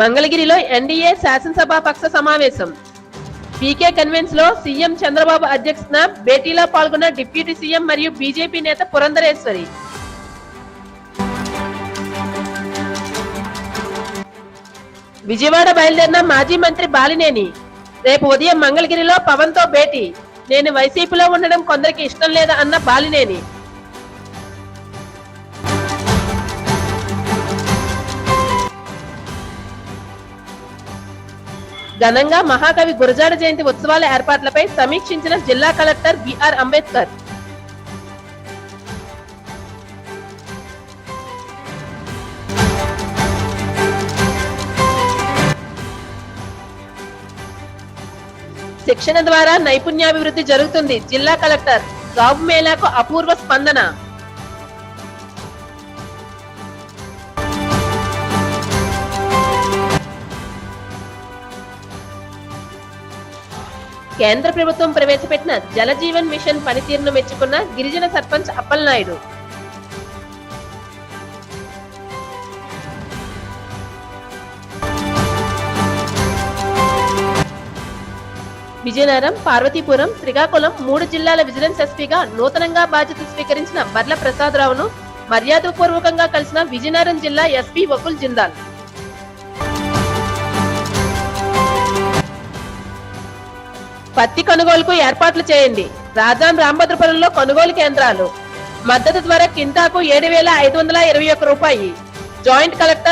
మంగళగిరిలో ఎన్డీఏ శాసనసభ పక్ష సమావేశం. పీకే కన్వెన్స్లో సీఎం చంద్రబాబు అధ్యక్షతన భేటీలో పాల్గొన్న డిప్యూటీ సీఎం మరియు బీజేపీ నేత పురంధరేశ్వరి. విజయవాడ బయలుదేరిన మాజీ మంత్రి బాలినేని. రేపు ఉదయం మంగళగిరిలో పవన్తో భేటీ. నేను వైసీపీలో ఉండడం కొందరికి ఇష్టం లేదా అన్న బాలినేని. ఘనంగా మహాకవి గురజాడ జయంతి ఉత్సవాల ఏర్పాట్లపై సమీక్షించిన జిల్లా కలెక్టర్ బిఆర్ అంబేద్కర్. శిక్షణ ద్వారా నైపుణ్యాభివృద్ధి జరుగుతుంది. జిల్లా కలెక్టర్ గాబు మేళాకు అపూర్వ స్పందన. కేంద్ర ప్రభుత్వం ప్రవేశపెట్టిన జలజీవన్ మిషన్ పనితీరును మెచ్చుకున్న గిరిజన సర్పంచ్ అప్పలనాయుడు. విజయనగరం పార్వతీపురం శ్రీకాకుళం మూడు జిల్లాల విజిలెన్స్ ఎస్పీగా నూతనంగా బాధ్యత స్వీకరించిన బర్ల ప్రసాదరావును మర్యాదపూర్వకంగా కలిసిన విజయనగరం జిల్లా ఎస్పీ వకుల్ జిందాల్. పత్తి కొనుగోలుకు ఏర్పాట్లు చేయండి. రాజాం రాంభద్రపురంలో కొనుగోలు కేంద్రాలు. మద్దతు ధర కింటాకు ఏడు వేల ఐదు వందల ఇరవై ఒక్క రూపాయి. Joint collector